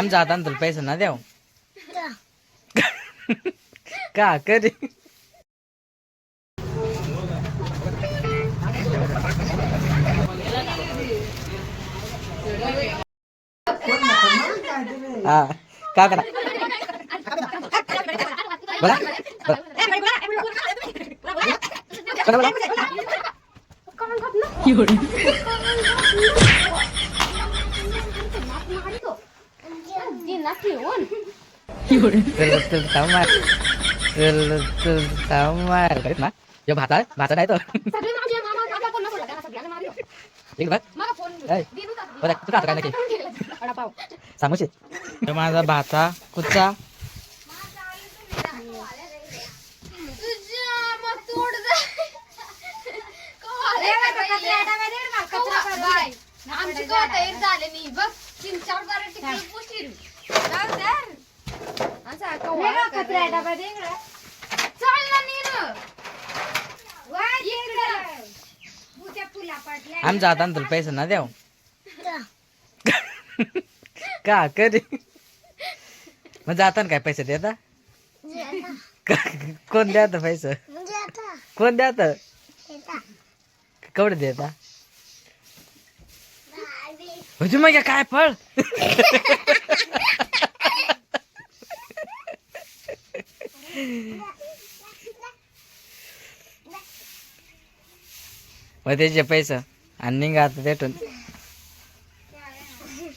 आम जाताना तुला पैसे ना देऊ का? करी हा. का करा बोला बोला. बोला तुला तुला ताव मार तुला तुला ताव मार करीत ना जो भाता भाता नाही तो एक बघ ऐ, बरं तू काय नक्की सांगूशी माझा भाता आमची तयार झाले नाही बघ तीन चार बारा टिकली पुशील जाऊ दे. असा कव्वा करायला. चल ना नीरू. इकडं. आम जाताना तुला पैसे ना देऊ का कधी? मग जाताना काय पैसे देता? कोण द्यात पैसे? कोण द्यात केवढे देता? म्हणजे मग काय फळ? मग त्याचे पैसे आणि निघा आता भेटून.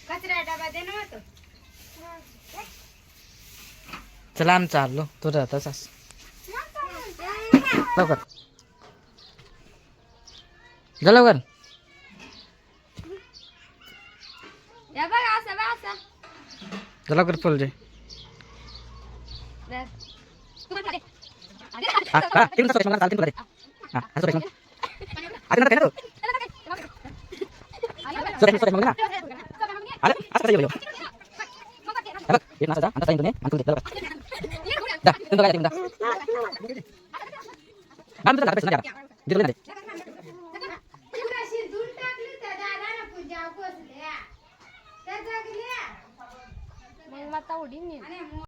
कचरा डबा दे ना तो. चला आम चाललो. तुझं तसाच लवकर. जा लवकर या बघ असं बघ असं जा लवकर फुल जे दे. तुम्हाला दे. हा हा तिकडून सगळं मला चालते Tahu.